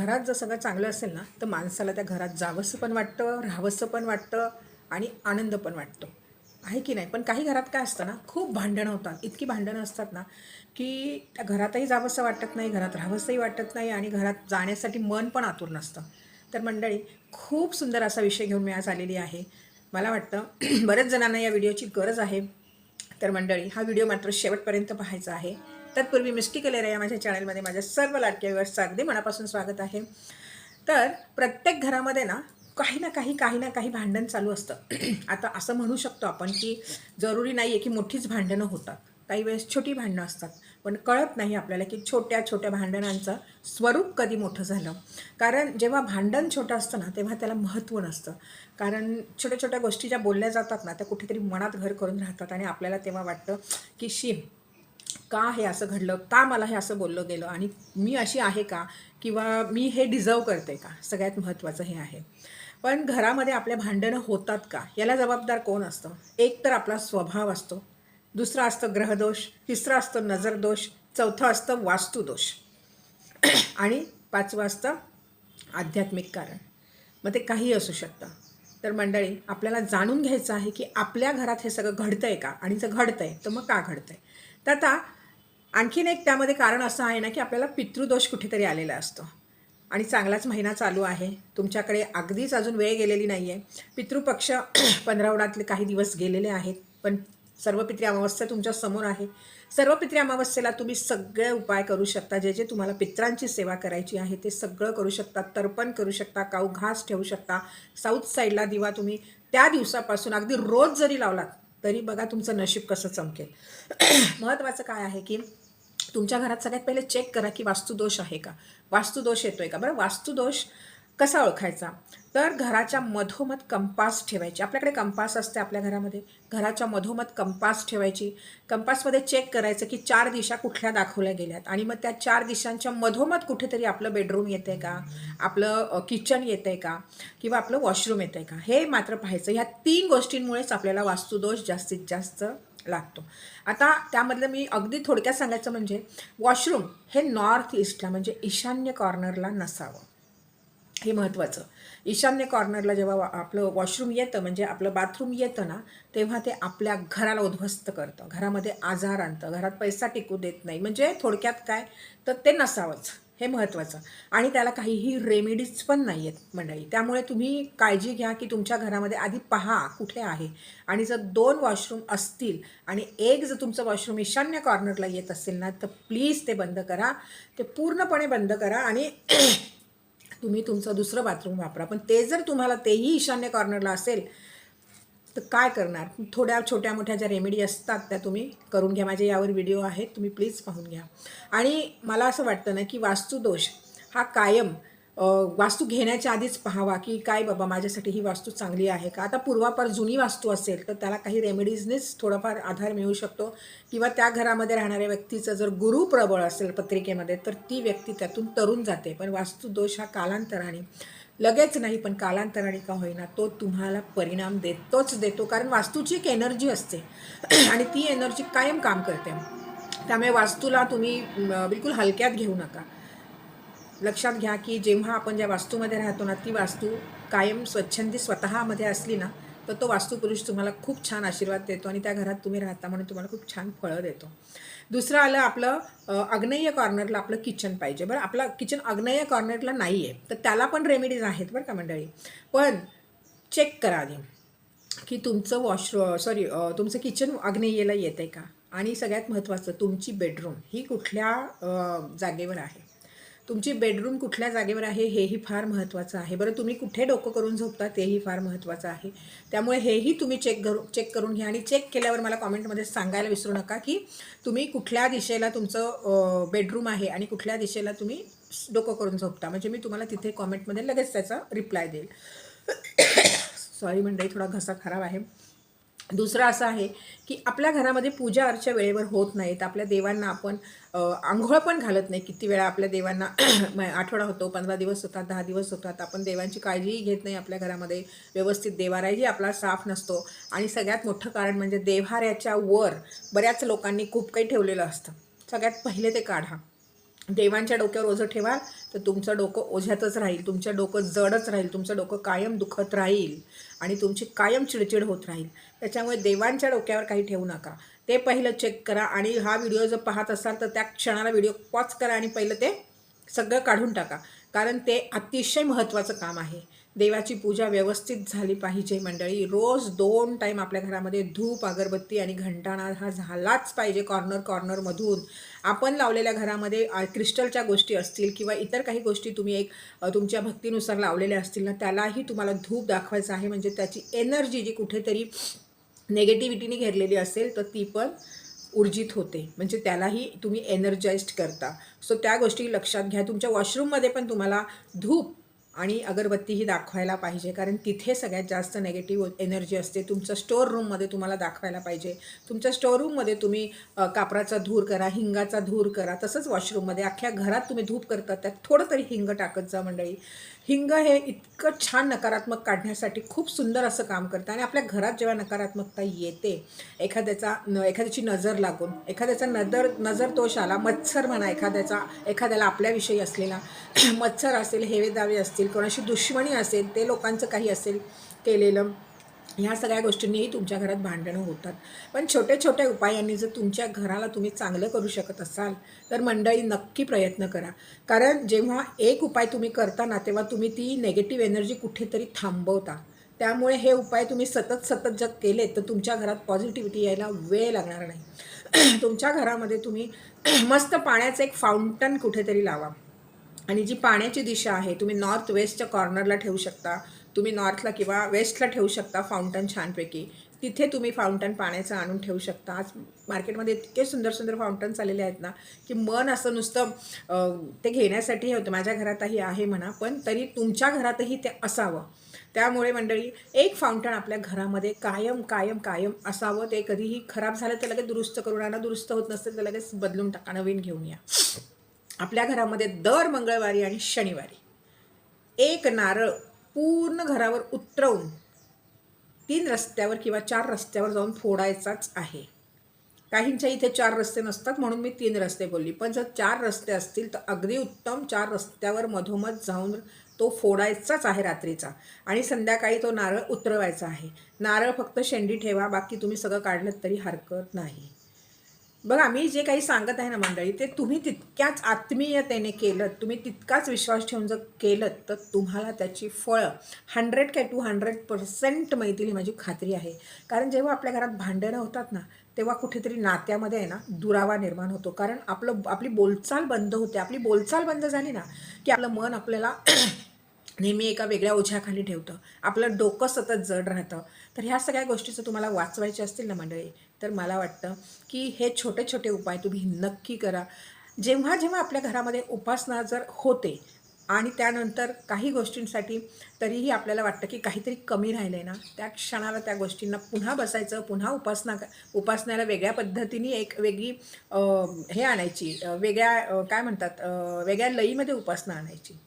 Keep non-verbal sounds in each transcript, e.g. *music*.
घरात जर सगळं चांगलं असेल ना तर माणसाला त्या घरात जावंसं पण वाटतं राहावंसं पण वाटतं आणि आनंद पण वाटतो. आहे की नाही? पण काही घरात काय असतं ना खूप भांडणं होतात. इतकी भांडणं असतात ना की त्या घरातही जावंसं वाटत नाही घरात राहावंसंही वाटत नाही आणि घरात जाण्यासाठी मन पण आतुर नसतं. तर मंडळी खूप सुंदर असा विषय घेऊन मी आज आलेली आहे. मला वाटतं *clears throat* बऱ्याच जणांना या व्हिडिओची गरज आहे. तर मंडळी हा व्हिडिओ मात्र शेवटपर्यंत पाहायचा आहे. तत्पूर्वी मिस्टी कलेरा या माझ्या चॅनलमध्ये माझ्या सर्व लाडक्या व्यवस्था अगदी मनापासून स्वागत आहे. तर प्रत्येक घरामध्ये ना काही ना काही काही ना काही भांडण चालू असतं. *clears throat* आता असं म्हणू शकतो आपण की जरुरी नाही आहे की मोठीच भांडणं होतात. काही वेळेस छोटी भांडणं असतात. पण कळत नाही आपल्याला की छोट्या छोट्या भांडणांचं स्वरूप कधी मोठं झालं. कारण जेव्हा भांडण छोटं असतं ना तेव्हा त्याला महत्त्व नसतं. कारण छोट्या छोट्या गोष्टी ज्या बोलल्या जातात ना त्या कुठेतरी मनात घर करून राहतात आणि आपल्याला तेव्हा वाटतं की शी का हे असं घडलं? का मला हे असं बोललं गेलं? आणि मी अशी आहे का? किंवा मी हे डिझर्व करते का? सगळ्यात महत्त्वाचं हे आहे. पण घरामध्ये आपल्या भांडणं होतात का? याला जबाबदार कोण असतं? एक तर आपला स्वभाव असतो. दुसरा असतं ग्रहदोष. तिसरा असतं नजरदोष. चौथं असतं वास्तुदोष. *clears throat* आणि पाचवं असतं आध्यात्मिक कारण. मग ते काही असू शकतं. तर मंडळी आपल्याला जाणून घ्यायचं आहे की आपल्या घरात हे सगळं घडतं आहे का? आणि जर घडतं आहे तर मग का घडतं आहे तर आता आणखीन एक त्यामध्ये कारण असं आहे ना की आपल्याला पितृदोष कुठेतरी आलेला असतो. आणि चांगलाच महिना चालू आहे. तुमच्याकडे अगदीच अजून वेळ गेलेली नाही आहे पितृपक्ष *clears throat* पंधरावडातले काही दिवस गेलेले आहेत. पण सर्व पित्री अमावस्या तुमच्यासमोर आहे. सर्व पित्री अमावस्येला तुम्ही सगळे उपाय करू शकता. जे जे तुम्हाला पित्रांची सेवा करायची आहे ते सगळं करू शकता. तर्पण करू शकता. काऊ घास ठेवू शकता. साऊथ साईडला दिवा तुम्ही त्या दिवसापासून अगदी रोज जरी लावलात तरी बघा तुमचं नशीब कसं चमकेल. *clears throat* महत्त्वाचं काय आहे की तुमच्या घरात सगळ्यात पहिले चेक करा की वास्तुदोष आहे का? वास्तुदोष येतो आहे का? बरं वास्तुदोष कसा ओळखायचा? तर घराच्या मधोमध कंपास ठेवायची. आपल्याकडे कंपास असते आपल्या घरामध्ये. घराच्या मधोमध कंपास ठेवायची. कंपासमध्ये चेक करायचं की चार दिशा कुठल्या दाखवल्या गेल्यात? आणि मग त्या चार दिशांच्या मधोमध कुठेतरी आपलं बेडरूम येतं आहे का? आपलं किचन येतं आहे का? किंवा आपलं वॉशरूम येतं आहे का? हे मात्र पाहायचं. ह्या तीन गोष्टींमुळेच आपल्याला वास्तुदोष जास्तीत जास्त लागतो. आता त्यामधलं मी अगदी थोडक्यात सांगायचं म्हणजे वॉशरूम हे नॉर्थ ईस्टला म्हणजे ईशान्य कॉर्नरला नसावं. हे महत्त्वाचं ईशान्य कॉर्नरला जेव्हा आपलं वॉशरूम येतं म्हणजे आपलं बाथरूम येतं ना तेव्हा ते आपल्या घराला उद्ध्वस्त करतं. घरामध्ये आजार आणतं. घरात पैसा टिकू देत नाही. म्हणजे थोडक्यात काय? तर ते नसावंच. हे महत्त्वाचं आणि त्याला काहीही रेमेडीज पण नाही आहेत मंडळी. त्यामुळे तुम्ही काळजी घ्या की तुमच्या घरामध्ये आधी पहा कुठे आहे. आणि जर दोन वॉशरूम असतील आणि एक जर तुमचं वॉशरूम ईशान्य कॉर्नरला येत असेल ना तर प्लीज ते बंद करा. ते पूर्णपणे बंद करा आणि तुम्ही तुमचं दुसरं बाथरूम वापरा. पण ते जर तुम्हाला तेही ईशान्य कॉर्नरला असेल तर काय करणार? थोड्या छोट्या मोठ्या ज्या रेमेडी असतात त्या तुम्ही करून घ्या. माझे यावर व्हिडिओ आहेत तुम्ही प्लीज पाहून घ्या. आणि मला असं वाटतं ना की वास्तुदोष हा कायम वास्तू घेण्याच्या आधीच पाहावा की काय बाबा माझ्यासाठी ही वास्तू चांगली आहे का? आता पूर्वापार जुनी वास्तू असेल तर त्याला काही रेमेडीजनेच थोडाफार आधार मिळू शकतो. किंवा त्या घरामध्ये राहणाऱ्या व्यक्तीचं जर गुरु प्रबळ असेल पत्रिकेमध्ये तर ती व्यक्ती त्यातून तरून जाते. पण वास्तुदोष हा कालांतराने लगेच नाही पण कालांतराने का होईना तो तुम्हाला परिणाम देतोच देतो. कारण वास्तूची एक एनर्जी असते. *clears throat* आणि ती एनर्जी कायम काम करते. त्यामुळे वास्तूला तुम्ही बिलकुल हलक्यात घेऊ नका. लक्षात घ्या की जेव्हा आपण ज्या वास्तूमध्ये राहतो ना ती वास्तू कायम स्वच्छंदी स्वतःमध्ये असली ना तर तो वास्तुपुरुष तुम्हाला खूप छान आशीर्वाद देतो आणि त्या घरात तुम्ही राहता म्हणून तुम्हाला खूप छान फळं देतो. दुसरं आलं आपलं अग्नेय आग्नेय कॉर्नरला आपलं किचन पाहिजे. बरं आपलं किचन आग्नेय कॉर्नरला नाही आहे तर त्याला पण रेमेडीज आहेत बरं का मंडळी? पण चेक करा आधी की तुमचं वॉशरू सॉरी तुमचं किचन आग्नेयेला येतं आहे का? आणि सगळ्यात महत्त्वाचं तुमची बेडरूम ही कुठल्या जागेवर आहे? तुमची बेडरूम कुठल्या जागेवर आहे हेही फार महत्त्वाचं आहे. बरं तुम्ही कुठे डोकं करून झोपता तेही फार महत्त्वाचं आहे. त्यामुळे हेही तुम्ही चेक करू चेक करून घ्या आणि चेक केल्यावर मला कॉमेंटमध्ये सांगायला विसरू नका की तुम्ही कुठल्या दिशेला तुमचं बेडरूम आहे आणि कुठल्या दिशेला तुम्ही डोकं करून झोपता. म्हणजे मी तुम्हाला तिथे कॉमेंटमध्ये लगेच त्याचा रिप्लाय देईल. *coughs* सॉरी मंडळी थोडा घसा खराब आहे. दुसरं असं आहे की आपल्या घरामध्ये पूजा अर्चा वेळेवर होत नाहीत. आपल्या देवांना आपण आंघोळ पण घालत नाही. किती वेळा आपल्या देवांना *clears throat* आठवडा होतो पंधरा दिवस होतात दहा दिवस होतात. आपण देवांची काळजीही घेत नाही आपल्या घरामध्ये. व्यवस्थित देवाराही आपला साफ नसतो. आणि सगळ्यात मोठं कारण म्हणजे देव्हाऱ्याच्या वर बऱ्याच लोकांनी खूप काही ठेवलेलं असतं. सगळ्यात पहिले ते काढा. देवांच्या डोक्यावर ओझं ठेवाल तर तुमचं डोकं ओझ्यातच राहील तुमचं डोकं जडच राहील तुमचं डोकं कायम दुखत राहील आणि तुमची कायम चिडचिड होत राहील. त्याच्यामुळे देवांच्या डोक्यावर काही ठेवू नका. ते पहिलं चेक करा आणि हा व्हिडिओ जर पाहत असाल तर त्या क्षणाला व्हिडिओ पॉज करा आणि पहिलं ते सगळं काढून टाका. कारण ते अतिशय महत्त्वाचं काम आहे. देवाची पूजा व्यवस्थित झाली पाहिजे मंडळी. रोज दोन टाईम आपल्या घरामध्ये धूप अगरबत्ती आणि घंटाणा हा झालाच पाहिजे कॉर्नर कॉर्नरमधून आपण लावलेल्या घरामध्ये क्रिस्टलच्या गोष्टी असतील किंवा इतर काही गोष्टी तुम्ही एक तुमच्या भक्तीनुसार लावलेल्या असतील ना त्यालाही तुम्हाला धूप दाखवायचं आहे. म्हणजे त्याची एनर्जी जी कुठेतरी नेगेटिव्हिटीने घेरलेली असेल तर ती पण ऊर्जित होते. म्हणजे त्यालाही तुम्ही एनर्जाइज्ड करता. सो त्या गोष्टी लक्षात घ्या. तुमच्या वॉशरूममध्ये पण तुम्हाला धूप आणि अगरबत्तीही दाखवायला पाहिजे कारण तिथे सगळ्यात जास्त नेगेटिव्ह एनर्जी असते. तुमचं स्टोअर रूममध्ये तुम्हाला दाखवायला पाहिजे. तुमच्या स्टोअर रूममध्ये तुम्ही कापराचा धूर करा हिंगाचा धूर करा तसंच वॉशरूममध्ये अख्ख्या घरात तुम्ही धूप करता त्यात थोडं तरी हिंग टाकत जा मंडळी. हिंग हे इतकं छान नकारात्मक काढण्यासाठी खूप सुंदर असं काम करतं आणि आपल्या घरात जेव्हा नकारात्मकता येते एखाद्याचा न एखाद्याची नजर लागून एखाद्याचा नजर नजर दोष आला मत्सर म्हणा एखाद्याचा एखाद्याला आपल्याविषयी असलेला *clears throat* मत्सर असेल हेवेदावे असतील कोणाशी दुश्मनी असेल ते लोकांचं काही असेल केलेलं ह्या सगळ्या गोष्टींनीही तुमच्या घरात भांडणं होतात. पण छोटे छोटे उपायांनी जर तुमच्या घराला तुम्ही चांगलं करू शकत असाल तर मंडळी नक्की प्रयत्न करा. कारण जेव्हा एक उपाय तुम्ही करता ना तेव्हा तुम्ही ती नेगेटिव्ह एनर्जी कुठेतरी थांबवता. त्यामुळे हे उपाय तुम्ही सतत सतत जर केले तर तुमच्या घरात पॉझिटिव्हिटी यायला वेळ लागणार नाही. *clears throat* तुमच्या घरामध्ये तुम्ही *clears throat* मस्त पाण्याचं एक फाउंटन कुठेतरी लावा. आणि जी पाण्याची दिशा आहे तुम्ही नॉर्थ वेस्टच्या कॉर्नरला ठेवू शकता. तुम्ही नॉर्थला किंवा वेस्टला ठेवू शकता फाउंटन छानपैकी. तिथे तुम्ही फाउंटन पाण्याचं आणून ठेवू शकता. आज मार्केटमध्ये इतके सुंदर सुंदर फाउंटन्स आलेले आहेत ना की मन असं नुसतं ते घेण्यासाठी हे होतं. माझ्या घरातही आहे म्हणा पण तरी तुमच्या घरातही ते असावं. त्यामुळे मंडळी एक फाउंटन आपल्या घरामध्ये कायम कायम कायम असावं. ते कधीही खराब झालं तर लगेच दुरुस्त करून आणा. दुरुस्त होत नसेल तर लगेच बदलून टाका. नवीन घेऊन या. आपल्या घरामध्ये दर मंगळवारी आणि शनिवारी एक नारळ पूर्ण घरावर उतरवून तीन रस्त्यावर किंवा चार रस्त्यावर जाऊन फोडायचाच आहे. काहींच्या इथे चार रस्ते नसतात म्हणून मी तीन रस्ते बोलली. पण जर चार रस्ते असतील तर अगदी उत्तम चार रस्त्यावर मधोमध जाऊन तो फोडायचाच आहे रात्रीचा. आणि संध्याकाळी तो नारळ उतरवायचा आहे. नारळ फक्त शेंडी ठेवा बाकी तुम्ही सगळं काढलं तरी हरकत नाही. बघा मी जे काही सांगत आहे ना मंडळी ते तुम्ही तितक्याच आत्मीयतेने केलं तुम्ही तितकाच विश्वास ठेवून जर केलं तर तुम्हाला त्याची फळं हंड्रेड काय टू हंड्रेड पर्सेंट मिळतील ही माझी खात्री आहे. कारण जेव्हा आपल्या घरात भांडणं होतात ना तेव्हा कुठेतरी नात्यामध्ये आहे ना दुरावा निर्माण होतो. कारण आपलं आपली बोलचाल बंद होते. आपली बोलचाल बंद झाली ना की आपलं मन आपल्याला *clears throat* नेहमी एका वेगळ्या ओझ्याखाली ठेवतं. आपलं डोकं सतत जड राहतं. तर ह्या सगळ्या गोष्टीचं तुम्हाला वाचवायचे असतील ना मंडळी तर मला वाटतं की हे छोटे छोटे उपाय तुम्ही नक्की करा. जेव्हा जेव्हा आपल्या घरामध्ये उपासना जर होते आणि त्यानंतर काही गोष्टींसाठी तरीही आपल्याला वाटतं की काहीतरी कमी राहिलं आहे ना त्या क्षणाला त्या गोष्टींना पुन्हा बसायचं पुन्हा उपासना उपासनाला वेगळ्या पद्धतीने एक वेगळी हे आणायची वेगळ्या काय म्हणतात वेगळ्या लईमध्ये उपासना आणायची.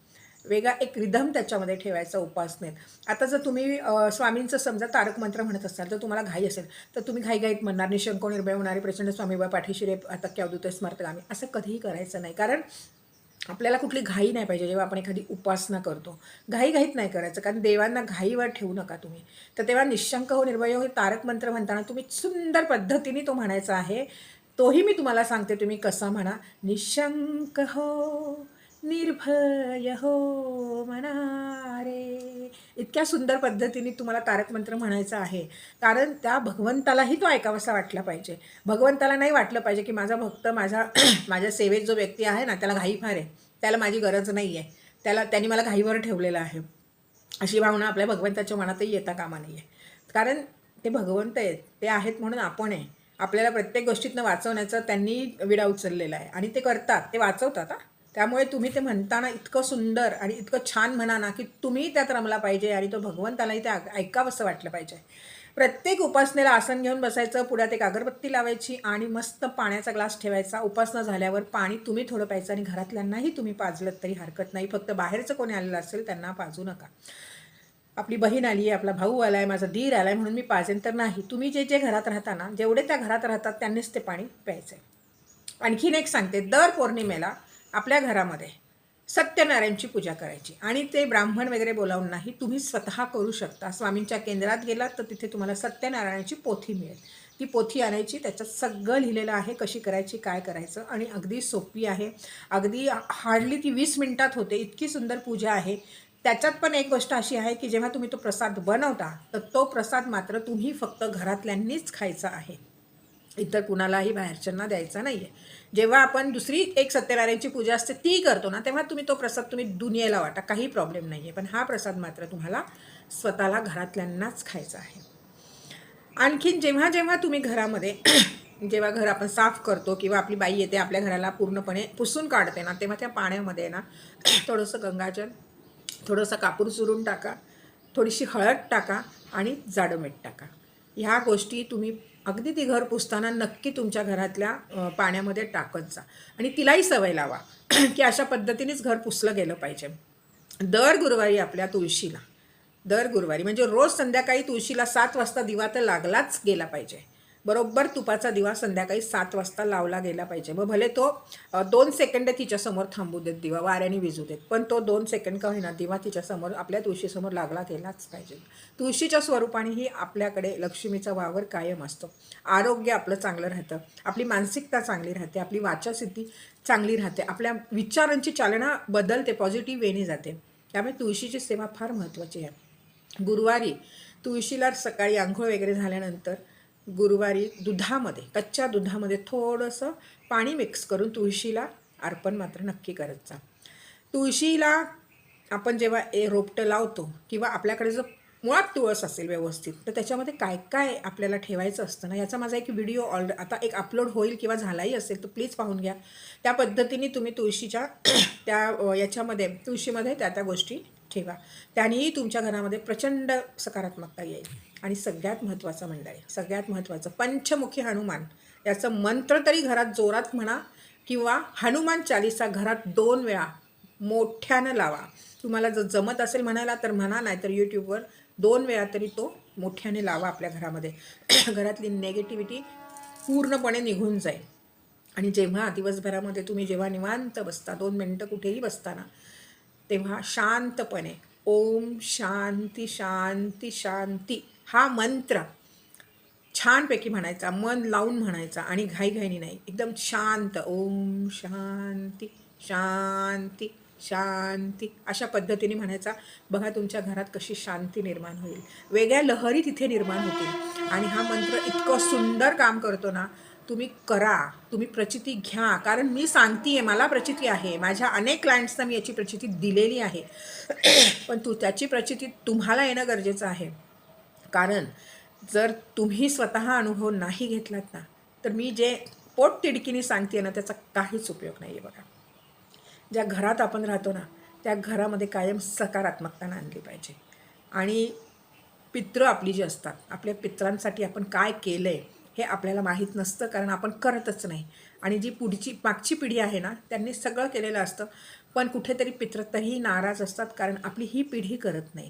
वेगळा एक रिदम त्याच्यामध्ये ठेवायचा उपासनेत आता जर तुम्ही स्वामींचं समजा तारक मंत्र म्हणत असाल तर तुम्हाला घाई असेल तर तुम्ही घाईघाईत म्हणणार निशंक निर्भय होणारे प्रचंड स्वामीबा पाठीशी रे आता क्यावदूत स्मार्तगामी असं कधीही करायचं नाही. कारण आपल्याला कुठली घाई नाही पाहिजे जेव्हा आपण एखादी उपासना करतो. घाई घाईत नाही करायचं कारण देवांना घाईवर ठेवू नका तुम्ही. तर तेव्हा निशंक हो निर्भय हो तारक मंत्र म्हणताना तुम्ही सुंदर पद्धतीने तो म्हणायचा आहे. तोही मी तुम्हाला सांगते तुम्ही कसा म्हणा निशंक हो. निर्भय हो मनारे. इतक्या सुंदर पद्धतीने तुम्हाला तारक मंत्र म्हणायचं आहे. कारण त्या भगवंतालाही तो ऐकावासा वाटला पाहिजे. भगवंताला नाही वाटलं पाहिजे की माझा भक्त माझा *clears throat* माझ्या सेवेत जो व्यक्ती आहे ना त्याला घाई फार आहे. त्याला माझी गरज नाही आहे त्याला त्यांनी मला घाईवर ठेवलेलं आहे. अशी भावना आपल्या भगवंताच्या मनातही येता कामा नाही आहे कारण ते भगवंत आहेत. ते आहेत म्हणून आपण आहे. आपल्याला प्रत्येक गोष्टीतनं वाचवण्याचं त्यांनी विडा उचललेला आहे. आणि ते करतात. ते वाचवतात हां. त्यामुळे तुम्ही ते म्हणताना इतकं सुंदर आणि इतकं छान म्हणा ना की तुम्ही त्यात रमला पाहिजे आणि तो भगवंतालाही ते ऐकावंसं वाटलं पाहिजे. प्रत्येक उपासनेला आसन घेऊन बसायचं पुढ्यात एक अगरबत्ती लावायची आणि मस्त पाण्याचा ग्लास ठेवायचा. उपासना झाल्यावर पाणी तुम्ही थोडं प्यायचं आणि घरातल्यांनाही तुम्ही पाजलं तरी हरकत नाही. फक्त बाहेरचं कोणी आलेलं असेल त्यांना पाजू नका. आपली बहीण आली आहे आपला भाऊ आला आहे माझा दीर आला आहे म्हणून मी पाजेन तर नाही. तुम्ही जे जे घरात राहता ना जेवढे त्या घरात राहतात त्यांनीच ते पाणी प्यायचं आहे आणखीन एक सांगते दर पौर्णिमेला आपल्या घरामध्ये सत्यनारायणची पूजा करायची. आणि ते ब्राह्मण वगैरे बोलावून नाही तुम्ही स्वतः करू शकता. स्वामींच्या केंद्रात गेलात तर तिथे तुम्हाला सत्यनारायणाची पोथी मिळेल. ती पोथी आणायची त्याच्यात सगळं लिहिलेलं आहे कशी करायची काय करायचं आणि अगदी सोपी आहे. अगदी हार्डली ती वीस मिनिटात होते इतकी सुंदर पूजा आहे. त्याच्यात पण एक गोष्ट अशी आहे की जेव्हा तुम्ही तो प्रसाद बनवता तर तो प्रसाद मात्र तुम्ही फक्त घरातल्यांनीच खायचा आहे. इतर कुणालाही बाहेरच्यांना द्यायचा नाही आहे जेव्हा आपण दुसरी एक सत्यनारायणची पूजा असते ती करतो ना तेव्हा तुम्ही तो प्रसाद तुम्ही दुनियेला वाटा काही प्रॉब्लेम नाही आहे पण हा प्रसाद मात्र तुम्हाला स्वतःला घरातल्यांनाच खायचा आहे. आणखीन जेव्हा जेव्हा तुम्ही घरामध्ये *clears throat* जेव्हा घर आपण साफ करतो किंवा आपली बाई येते आपल्या घराला पूर्णपणे पुसून काढते ना तेव्हा त्या पाण्यामध्ये ना *clears throat* थोडंसं गंगाजल थोडंसं कापूर चुरून टाका थोडीशी हळद टाका आणि जाडं मीठ टाका. ह्या गोष्टी तुम्ही अगदी ती घर पुसताना नक्की तुमच्या घरातल्या पाण्यामध्ये टाकत जा. आणि तिलाही सवय लावा *clears throat* की अशा पद्धतीनेच घर पुसलं गेलं पाहिजे. दर गुरुवारी आपल्या तुळशीला दर गुरुवारी म्हणजे रोज संध्याकाळी तुळशीला सात वाजता दिवा तर लागलाच गेला पाहिजे. बरोबर तुपाचा दिवा संध्याकाळी सात वाजता लावला गेला पाहिजे. मग भले तो दोन सेकंड तिच्यासमोर थांबू देत दिवा वाऱ्याने विजू देत पण तो दोन सेकंड का होईना दिवा तिच्यासमोर आपल्या तुळशीसमोर लागला गेलाच पाहिजे. तुळशीच्या स्वरूपानेही आपल्याकडे लक्ष्मीचा वावर कायम असतो. आरोग्य आपलं चांगलं राहतं आपली मानसिकता चांगली राहते आपली वाचासिद्धी चांगली राहते आपल्या विचारांची चालना बदलते पॉझिटिव्ह वेने जाते. त्यामुळे तुळशीची सेवा फार महत्त्वाची आहे. गुरुवारी तुळशीला सकाळी आंघोळ वगैरे झाल्यानंतर गुरुवारी दुधामध्ये कच्च्या दुधामध्ये थोडंसं पाणी मिक्स करून तुळशीला अर्पण मात्र नक्की करत जा. तुळशीला आपण जेव्हा ए रोपटं लावतो किंवा आपल्याकडे जर मुळात तुळस असेल व्यवस्थित तर त्याच्यामध्ये काय काय आपल्याला ठेवायचं असतं ना? याचा माझा एक व्हिडिओ ऑल आता एक अपलोड होईल किंवा झालाही असेल तर प्लीज पाहून घ्या. त्या पद्धतीने तुम्ही तुळशीच्या *clears throat* त्या याच्यामध्ये तुळशीमध्ये त्या त्या गोष्टी ठेवा. त्यानेही तुमच्या घरामध्ये प्रचंड सकारात्मकता येईल. आणि सगळ्यात महत्त्वाचं मंडळी सगळ्यात महत्त्वाचं पंचमुखी हनुमान. याचं मंत्र तरी घरात जोरात म्हणा किंवा हनुमान चालिसा घरात दोन वेळा मोठ्यानं लावा. तुम्हाला जर जमत असेल म्हणायला तर म्हणा नाहीतर यूट्यूबवर दोन वेळा तरी तो मोठ्याने लावा आपल्या घरामध्ये. *clears throat* घरातली नेगेटिव्हिटी पूर्णपणे निघून जाईल. आणि जेव्हा दिवसभरामध्ये तुम्ही जेव्हा निवांत बसता दोन मिनटं कुठेही बसताना तेव्हा शांतपणे ओम शांती शांती शांती हा मंत्र छानपैकी म्हणायचा मन लावून म्हणायचा आणि घाईघाईनी नाही एकदम शांत ओम शांती शांती शांती अशा पद्धतीने म्हणायचा बघा तुमच्या घरात कशी शांती निर्माण होईल. वेगळ्या लहरी तिथे निर्माण होतील. आणि हा मंत्र इतकं सुंदर काम करतो ना तुम्ही करा तुम्ही प्रचिती घ्या. कारण मी सांगते मला प्रचिती आहे. माझ्या अनेक क्लायंट्सना मी याची प्रचिती दिलेली आहे. *clears throat* पण तू त्याची प्रचिती तुम्हाला येणं गरजेचं आहे. कारण जर तुम्ही स्वतः अनुभव नाही घेतलात ना तर मी जे पोट तिडकीने सांगते ना त्याचा काहीच उपयोग नाही आहे बघा. ज्या घरात आपण राहतो ना त्या घरामध्ये कायम सकारात्मकता आणली पाहिजे. आणि पित्र आपली जी असतात आपल्या पित्रांसाठी आपण काय केलं आहे हे आपल्याला माहीत नसतं कारण आपण करतच नाही. आणि जी पुढची मागची पिढी आहे ना त्यांनी सगळं केलेलं असतं पण कुठेतरी पित्र तरीही नाराज असतात कारण आपली ही पिढी करत नाही.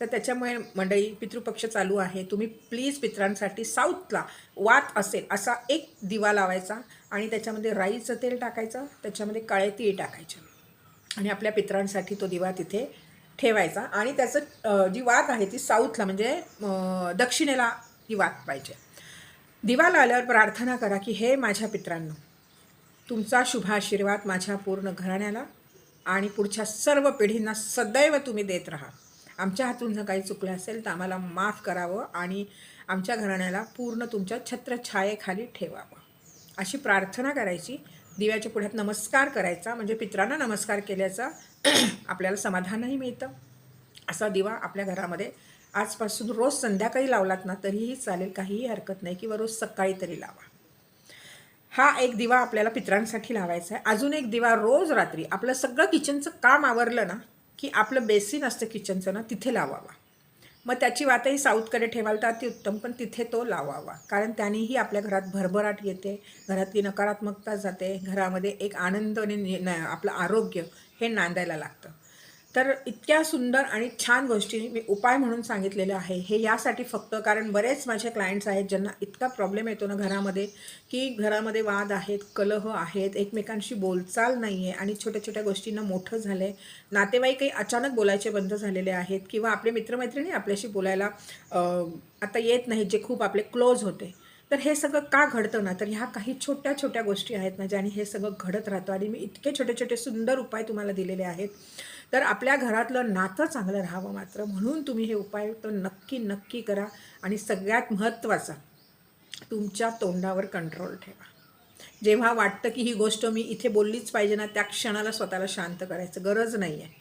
तर त्याच्यामुळे मंडळी पितृपक्ष चालू आहे. तुम्ही प्लीज पित्रांसाठी साऊथला वात असेल असा एक दिवा लावायचा आणि त्याच्यामध्ये राईचं तेल टाकायचं त्याच्यामध्ये काळे तीळ टाकायचे. आणि आपल्या पित्रांसाठी तो दिवा तिथे ठेवायचा आणि त्याचं जी वात आहे ती साऊथला म्हणजे दक्षिणेला ती वात पाहिजे. दिवा लावल्यावर प्रार्थना करा की हे माझ्या पित्रांनो तुमचा शुभ आशीर्वाद माझ्या पूर्ण घराण्याला आणि पुढच्या सर्व पिढींना सदैव तुम्ही देत राहा. आमच्या हातून जर काही चुकलं असेल तर आम्हाला माफ करावं आणि आमच्या घराण्याला पूर्ण तुमच्या छत्रछायेखाली ठेवावं. अशी प्रार्थना करायची. दिव्याच्या पुढ्यात नमस्कार करायचा. म्हणजे पित्रांना नमस्कार केल्याचा *clears throat* आपल्याला समाधानही मिळतं. असा दिवा आपल्या घरामध्ये आजपासून रोज संध्याकाळी लावलात ना तरीही चालेल. काहीही हरकत नाही किंवा रोज सकाळी तरी लावा. हा एक दिवा आपल्याला पित्रांसाठी लावायचा आहे. अजून एक दिवा रोज रात्री. आपलं सगळं किचनचं काम आवरलं ना की आपलं बेसिन असतं किचनचं ना तिथे लावावा. मग त्याची वातही साऊथकडे ठेवाल तर अतिउत्तम पण तिथे तो लावावा. कारण त्यानेही आपल्या घरात भरभराट येते घरातली नकारात्मकता जाते घरामध्ये एक आनंद आणि नि- न- आपलं आरोग्य हे नांदायला लागतं. तर इतक्या सुंदर आणि छान गोष्टी मी उपाय म्हणून सांगितलेले आहे. हे यासाठी फक्त कारण बरेच माझे क्लायंट्स आहेत ज्यांना इतका प्रॉब्लेम येतो ना घरामध्ये की घरामध्ये वाद आहेत कलह आहेत एकमेकांशी बोलचाल नाही आहे आणि छोट्या छोट्या गोष्टींना मोठं झालं आहे नातेवाईकही अचानक बोलायचे बंद झालेले आहेत किंवा आपले मित्रमैत्रिणी आपल्याशी बोलायला आता येत नाहीत जे खूप आपले क्लोज होते. तर हे सगळं का घडतं ना? तर ह्या काही छोट्या छोट्या गोष्टी आहेत ना ज्याने हे सगळं घडत राहतं आणि मी इतके छोटे छोटे सुंदर उपाय तुम्हाला दिलेले आहेत. तर आपल्या घरातलं नातं चांगलं राहावं मात्र. म्हणून तुम्ही हे उपाय तर नक्की नक्की करा आणि सगळ्यात महत्त्वाचा तुमच्या तोंडावर कंट्रोल ठेवा. जेव्हा वाटतं की ही गोष्ट मी इथे बोललीच पाहिजे ना त्या क्षणाला स्वतःला शांत करायचं गरज नाही आहे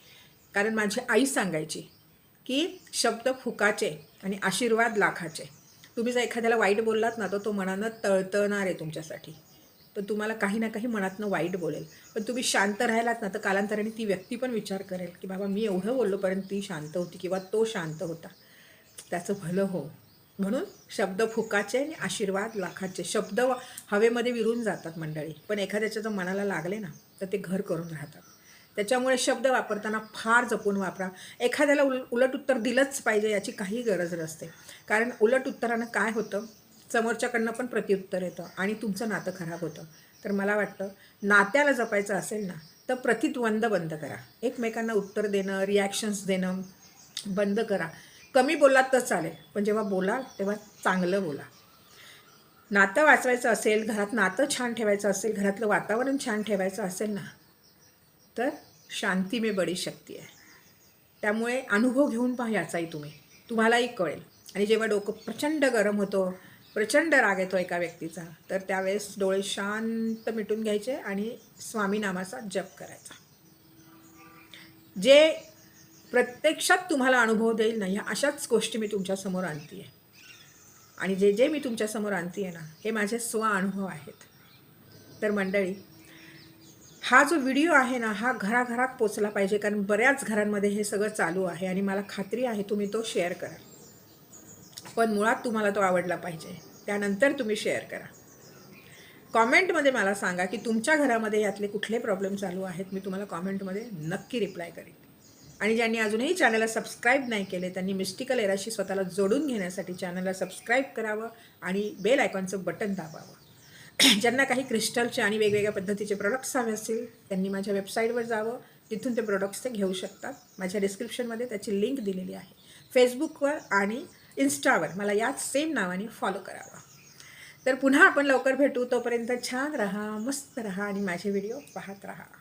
कारण माझी आई सांगायची की शब्द फुकाचे आणि आशीर्वाद लाखाचे. तुम्ही जर एखाद्याला वाईट बोललात ना तर तो मनानं तळतळणार आहे तुमच्यासाठी. तर तुम्हाला काही ना काही मनातनं वाईट बोलेल. पण तुम्ही शांत राहिलात ना तर कालांतराने ती व्यक्ती पण विचार करेल की बाबा मी एवढं बोललोपर्यंत ती शांत होती किंवा तो शांत होता. त्याचं भलं हो. म्हणून शब्द फुकाचे आणि आशीर्वाद लाखाचे शब्द हवेमध्ये विरून जातात मंडळी. पण एखाद्याच्या जर मनाला लागले ना तर ते घर करून राहतात. त्याच्यामुळे शब्द वापरताना फार जपून वापरा. एखाद्याला उल उलट उत्तर दिलंच पाहिजे याची काही गरज नसते. कारण उलट उत्तरानं काय होतं? समोरच्याकडनं पण प्रत्युत्तर येतं आणि तुमचं नातं खराब होतं. तर मला वाटतं नात्याला जपायचं असेल ना तर प्रतिद्वंद बंद करा. एकमेकांना उत्तर देणं रिॲक्शन्स देणं बंद करा. कमी बोललात तर चालेल पण जेव्हा बोलाल तेव्हा चांगलं बोला. नातं वाचवायचं असेल घरात नातं छान ठेवायचं असेल घरातलं वातावरण छान ठेवायचं असेल ना तर शांती मे बडी शक्ती आहे. त्यामुळे अनुभव घेऊन पहा याचाही तुम्ही. तुम्हालाही कळेल. आणि जेव्हा डोकं प्रचंड गरम होतं प्रचंड राग येतो एका व्यक्तीचा. तर त्यावेळेस डोळे शांत मिटून घ्यायचे आणि स्वामी नामाचा जप करायचा. जे प्रत्यक्षात तुम्हाला अनुभव देईल ना ह्या अशाच गोष्टी मी तुमच्यासमोर आणते आहे आणि जे जे मी तुमच्यासमोर आणते आहे ना हे माझे स्व अनुभव आहेत. तर मंडळी हा जो व्हिडिओ आहे ना हा घराघरात पोचला पाहिजे कारण बऱ्याच घरांमध्ये हे सगळं चालू आहे आणि मला खात्री आहे तुम्ही तो शेअर करा पण मुळात तुम्हाला तो आवडला पाहिजे. त्यानंतर तुम्ही शेअर करा. कॉमेंटमध्ये मला सांगा की तुमच्या घरामध्ये यातले कुठले प्रॉब्लेम चालू आहेत? मी तुम्हाला कॉमेंटमध्ये नक्की रिप्लाय करेन. आणि ज्यांनी अजूनही चॅनलला सबस्क्राईब नाही केले त्यांनी मिस्टिकल एराशी स्वतःला जोडून घेण्यासाठी चॅनलला सबस्क्राईब करावं आणि बेल आयकॉनचं बटन दाबावं. *clears throat* ज्यांना काही क्रिस्टलचे आणि वेगवेगळ्या पद्धतीचे प्रोडक्ट्स हवे असतील त्यांनी माझ्या वेबसाईटवर जावं. तिथून ते प्रोडक्ट्स ते घेऊ शकतात. माझ्या डिस्क्रिप्शनमध्ये त्याची लिंक दिलेली आहे. फेसबुकवर आणि इन्स्टावर. मला याच सेम नावाने फॉलो करावा. तर पुन्हा आपण लवकर भेटू. तोपर्यंत छान राहा मस्त राहा आणि माझे व्हिडिओ पाहत राहा.